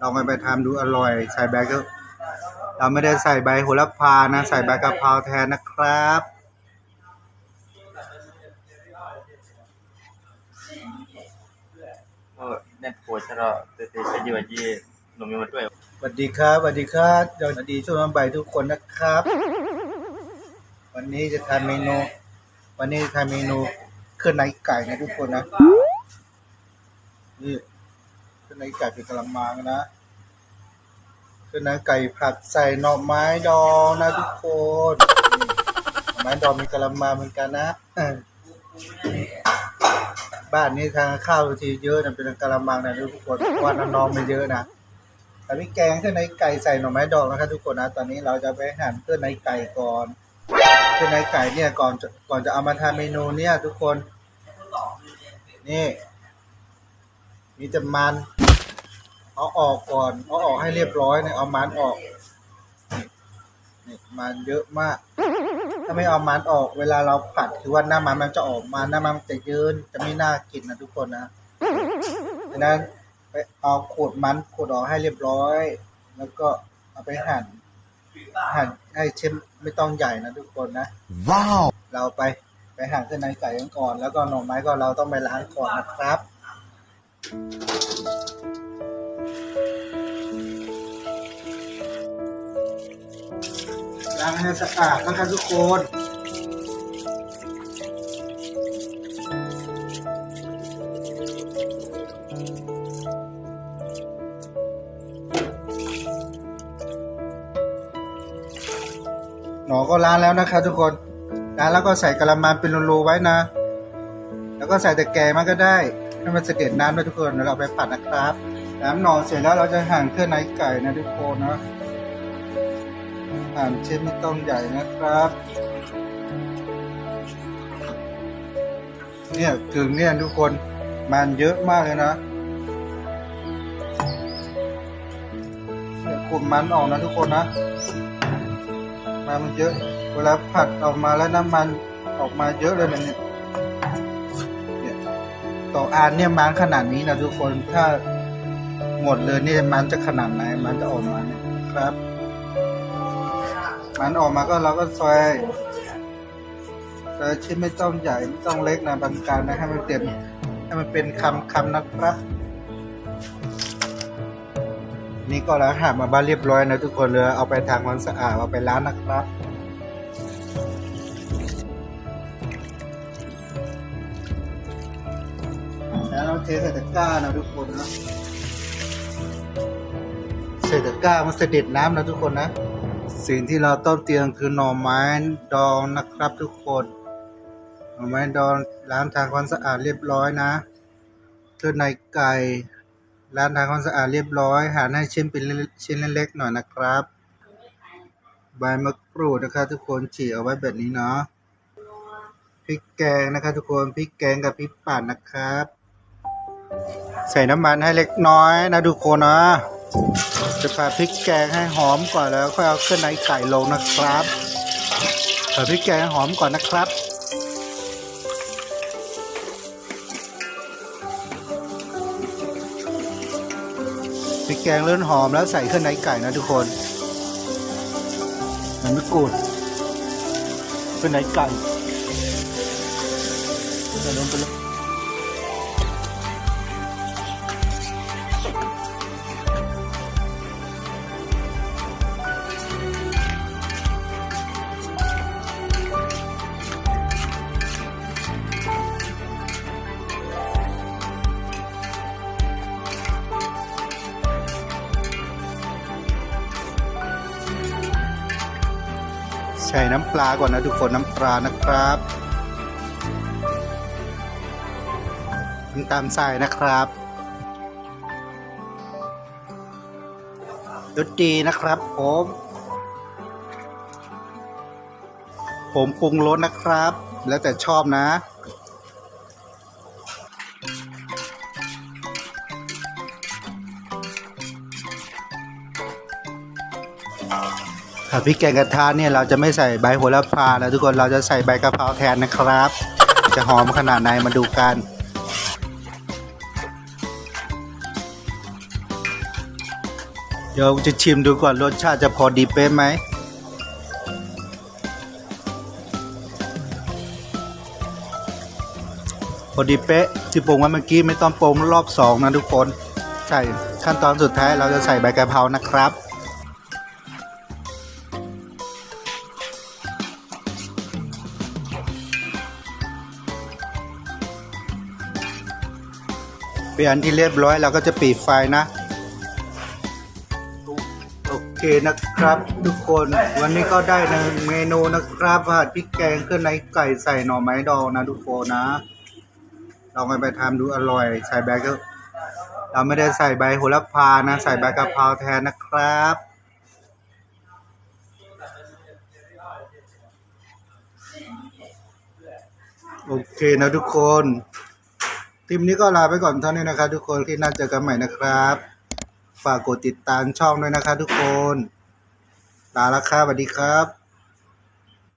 ลองไปทำดูอร่อย ใส่ใบก็เราไม่ได้ใส่ใบโหระพานะ ใส่ใบกะเพราแทนนะครับก็แน่นโผล่ชะลอเตเตะยีวจีหนุ่มมีมาด้วยสวัสดีครับสวัสดีครับสวัสดีช่วงบ่ายทุกคนนะครับ วันนี้จะทำเมนู วันนี้จะทำเมนูเครื่องในไก่นะทุกคนนะนี่ เครื่องในไก่เป็นกะละมังนะคืองในไก่ผัดใส่หน่อไม้ดองนะทุกคนหน่อไม้ดองมีกะละมังเหมือนกันนะบ้านนี้ทางข้าวทีเยอะนะเป็นกะละมังนะทุกคนเพราะว่าน้องไม่เยอะนะแต่พี่แกงเครื่องในไก่ใส่หน่อไม้ดองนะครับทุกคนนะตอนนี้เราจะไปหั่นเครื่องในไก่ก่อนเครื่องในไก่เนี่ยก่อนก่อนจะเอามาทำเมนูเนี่ยทุกคนนี่มีแต่มัน เอาออกก่อนเอาออกให้เรียบร้อยเนี่ยเอามันออกนี่นี่มันเยอะมาก ถ้าไม่เอามันออก เวลาเราผัดคือว่าหน้ามันมันจะออกมาหน้ามันมันจะเยินจะไม่น่ากินนะทุกคนนะดังนั้นไปเอาขูดมันขูดออกให้เรียบร้อย แล้วก็เอาไปหั่นหั่นให้เช่นไม่ต้องใหญ่นะทุกคนนะ ว้าว เราไปไปหั่นเครื่องในไก่กันก่อน แล้วก็หน่อไม้ก็เราต้องไปล้างก่อนนะครับ ล้างให้สะอาดนะครับทุกคนหนอก็ล้างแล้วนะครับทุกคนล้างแล้วก็ใส่กระมังเป็นรูๆไว้นะ แล้วก็ใส่แต่แกงมันก็ได้ให้มันเสด็จน้ำด้วยทุกคนเดี๋ยวเราไปผัดนะครับน้ำหนอเสร็จแล้วเราจะหั่นเครื่องในไก่นะทุกคนนะ หั่นชิ้นไม่ต้องใหญ่นะครับ เนี่ยถึงเนี่ยทุกคนมันเยอะมากเลยนะเนี่ยขูดมันออกนะทุกคนนะมามันเยอะ เวลาผัดออกมาแล้วน้ำมันออกมาเยอะเลยนะเนี่ยเนี่ยต่ออันเนี่ยมันขนาดนี้นะทุกคนถ้าหมดเลยเนี่ยมันจะขนาดไหนมันจะออกมาเนี่ยครับ มันออกมาก็เราก็ซอยซอยชิ้นไม่ต้องใหญ่ไม่ต้องเล็กนะบางกางนะให้มันเต็มให้มันเป็นคำคำนะครับ นี่ก็แล้วหามาบ้านเรียบร้อยนะทุกคนเลยเอาไปทางวามสะอาดเอาไปล้างนะครับแล้วเราเทใส่ตะกร้านะทุกคนนะใส่ตะกร้ามันเสด็จน้ำนะทุกคนนะ สิ่งที่เราต้องเตรียมคือหน่อไม้ดองนะครับทุกคนหน่อไม้ดองล้างทางความสะอาดเรียบร้อยนะเครื่องในไก่ล้างทำความสะอาดเรียบร้อยหั่นให้ชิ้นเป็นชิ้นเล็กๆหน่อยนะครับ ใบมะกรูดนะครับทุกคนฉีกเอาไว้แบบนี้เนาะพริกแกงนะครับทุกคนพริกแกงกับพริกปั่นนะครับ ใส่น้ำมันให้เล็กน้อยนะทุกคนนะ จะผัดพริกแกงให้หอมก่อนแล้วค่อยเอาเครื่องในไก่ลงนะครับผัดพริกแกงให้หอมก่อนนะครับพริกแกงเริ่มหอมแล้วใส่เครื่องในไก่นะทุกคนมันไม่กูดเครื่องในไก่ใส่ลงไปเลย ใส่น้ำปลาก่อนนะทุกคนน้ำปลานะครับน้ำตามใส่นะครับรสดีนะครับผมผมปรุงรสนะครับ แล้วแต่ชอบนะ ผัดพริกแกงกระทะเนี่ยเราจะไม่ใส่ใบโหระพานะทุกคนเราจะใส่ใบกะเพราแทนนะครับ จะหอมขนาดไหนมาดูกันเดี๋ยวจะชิมดูก่อนรสชาติจะพอดีเป๊ะไหมพอดีเป๊ะที่ปรุงไว้เมื่อกี้ไม่ต้องปรุงรอบสองนะทุกคนใช่ขั้นตอนสุดท้ายเราจะใส่ใบกะเพรานะครับ เป็นอันที่เรียบร้อยเราก็จะปิดไฟนะ โอเคนะครับ ทุกคนวันนี้ก็ได้นึ่งเมนูนะครับผัดพริกแกงเครื่องในไก่ใส่หน่อไม้ดองนะทุกคนนะลองไปทำดูอร่อย ใส่ใบก็เราไม่ได้ใส่ใบโหระพานะ ใส่ใบกะเพราแทนนะครับโอเคนะทุกคน ทีมนี้ก็ลาไปก่อนเท่านี้นะครับ ทุกคนที่น่าเจอกันใหม่นะครับ ฝากกดติดตามช่องด้วยนะครับทุกคน ลาแล้วครับสวัสดีครับ